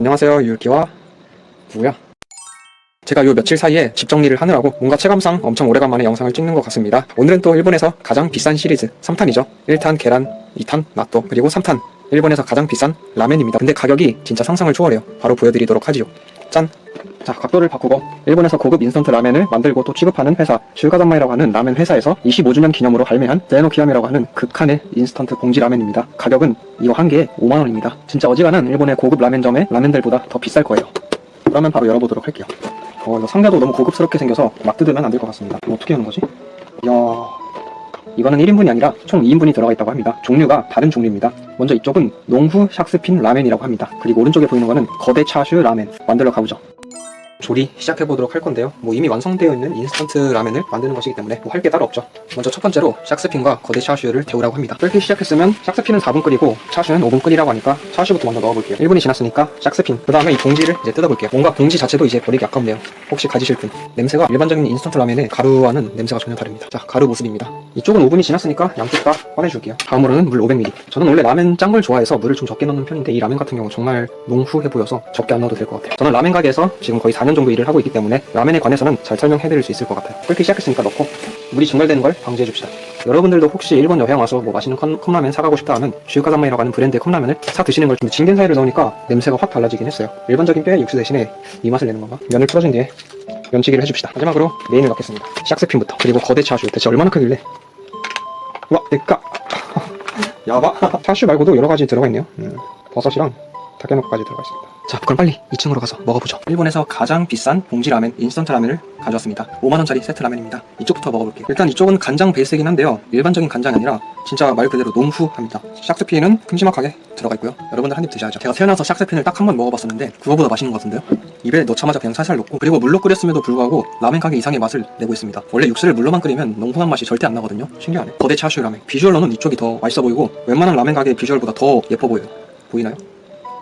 안녕하세요 유유키와 뭐야. 제가 요 며칠 사이에 집 정리를 하느라고 뭔가 체감상 엄청 오래간만에 영상을 찍는 것 같습니다. 오늘은 또 일본에서 가장 비싼 시리즈 3탄이죠. 1탄 계란 2탄 나또 그리고 3탄. 일본에서 가장 비싼 라멘입니다. 근데 가격이 진짜 상상을 초월해요. 바로 보여드리도록 하지요 짠! 자 각도를 바꾸고 일본에서 고급 인스턴트 라멘을 만들고 또 취급하는 회사 슈가단마이라고 하는 라멘 회사에서 25주년 기념으로 발매한 제노키함이라고 하는 극한의 인스턴트 봉지 라멘입니다 가격은 이거 한 개에 5만원입니다 진짜 어지간한 일본의 고급 라멘점의 라멘들보다 더 비쌀 거예요 그러면 바로 열어보도록 할게요 어 이거 상자도 너무 고급스럽게 생겨서 막 뜯으면 안 될 것 같습니다 어떻게 하는 거지? 이야 이거는 1인분이 아니라 총 2인분이 들어가 있다고 합니다. 종류가 다른 종류입니다. 먼저 이쪽은 농후 샥스핀 라멘이라고 합니다. 그리고 오른쪽에 보이는 거는 거대 차슈 라멘. 만들러 가보죠. 조리 시작해 보도록 할 건데요. 뭐 이미 완성되어 있는 인스턴트 라멘을 만드는 것이기 때문에 뭐 할 게 따로 없죠. 먼저 첫 번째로 샥스핀과 거대 차슈를 데우라고 합니다. 끓기 시작했으면 샥스핀은 4분 끓이고 차슈는 5분 끓이라고 하니까 차슈부터 먼저 넣어볼게요. 1분이 지났으니까 샥스핀. 그 다음에 이 봉지를 이제 뜯어볼게요. 뭔가 봉지 자체도 이제 버리기 아깝네요. 혹시 가지실 분. 냄새가 일반적인 인스턴트 라멘의 가루와는 냄새가 전혀 다릅니다. 자, 가루 모습입니다. 이쪽은 5분이 지났으니까 양쪽 다 꺼내줄게요. 다음으로는 물 500ml. 저는 원래 라멘 짠걸 좋아해서 물을 좀 적게 넣는 편인데 이 라멘 같은 경우 정말 농후해 보여서 적게 안 넣어도 될 것 같아요. 저는 라멘 가게에서 지금 거의 4년 정도 일을 하고 있기 때문에 라멘에 관해서는 잘 설명해드릴 수 있을 것 같아요. 끓기 시작했으니까 넣고 물이 증발되는 걸 방지해줍시다. 여러분들도 혹시 일본 여행 와서 뭐 맛있는 컵, 컵라면 사가고 싶다 하면 주유가산마이라고 하는 브랜드의 컵라면을 사 드시는 걸 근데 징겐 사이를 넣으니까 냄새가 확 달라지긴 했어요. 일반적인 뼈의 육수 대신에 이 맛을 내는 건가? 면을 풀어준 뒤에 면치기를 해줍시다. 마지막으로 메인을 넣겠습니다. 샥스핀부터 그리고 거대 차슈 대체 얼마나 크길래 와 내까 야바 차슈 말고도 여러 가지 들어가 있네요. 음, 버섯이랑 타케노코까지 들어가 있습니다. 자, 그럼 빨리 2층으로 가서 먹어보죠. 일본에서 가장 비싼 봉지 라멘, 인스턴트 라멘을 가져왔습니다. 5만원짜리 세트 라멘입니다. 이쪽부터 먹어볼게요. 일단 이쪽은 간장 베이스이긴 한데요. 일반적인 간장이 아니라 진짜 말 그대로 농후합니다. 샥스피는 큼지막하게 들어가 있고요. 여러분들 한 입 드셔야죠. 제가 태어나서 샥스핀을 딱 한 번 먹어봤었는데 그거보다 맛있는 것 같은데요? 입에 넣자마자 그냥 살살 녹고 그리고 물로 끓였음에도 불구하고 라멘 가게 이상의 맛을 내고 있습니다. 원래 육수를 물로만 끓이면 농후한 맛이 절대 안 나거든요. 신기하네. 거대 차슈 라멘. 비주얼로는 이쪽이 더 맛있어 보이고 웬만한 라멘 가게 비주얼보다 더 예뻐 보여요. 보이나요?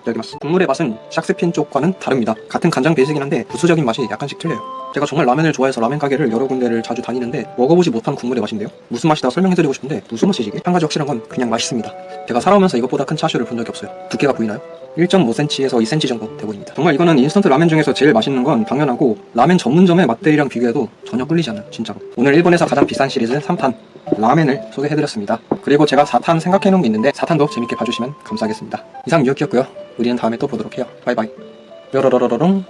여기ます. 국물의 맛은 샥스핀 쪽과는 다릅니다. 같은 간장 베이스긴 한데 부수적인 맛이 약간씩 틀려요. 제가 정말 라면을 좋아해서 라면 가게를 여러 군데를 자주 다니는데 먹어보지 못한 국물의 맛인데요. 무슨 맛이다 설명해드리고 싶은데 무슨 맛이지? 한 가지 확실한 건 그냥 맛있습니다. 제가 살아오면서 이것보다 큰 차슈를 본 적이 없어요. 두께가 보이나요? 1.5cm에서 2cm 정도 돼 보입니다. 정말 이거는 인스턴트 라면 중에서 제일 맛있는 건 당연하고 라면 전문점의 맛들이랑 비교해도 전혀 끌리지 않아요. 진짜로. 오늘 일본에서 가장 비싼 시리즈 3탄 라멘을 소개해드렸습니다. 그리고 제가 4탄 생각해놓은 게 있는데 4탄도 재밌게 봐주시면 감사하겠습니다. 이상 유혁이었고요. 우리는 다음에 또 보도록 해요. 바이바이. 뾰로로로롱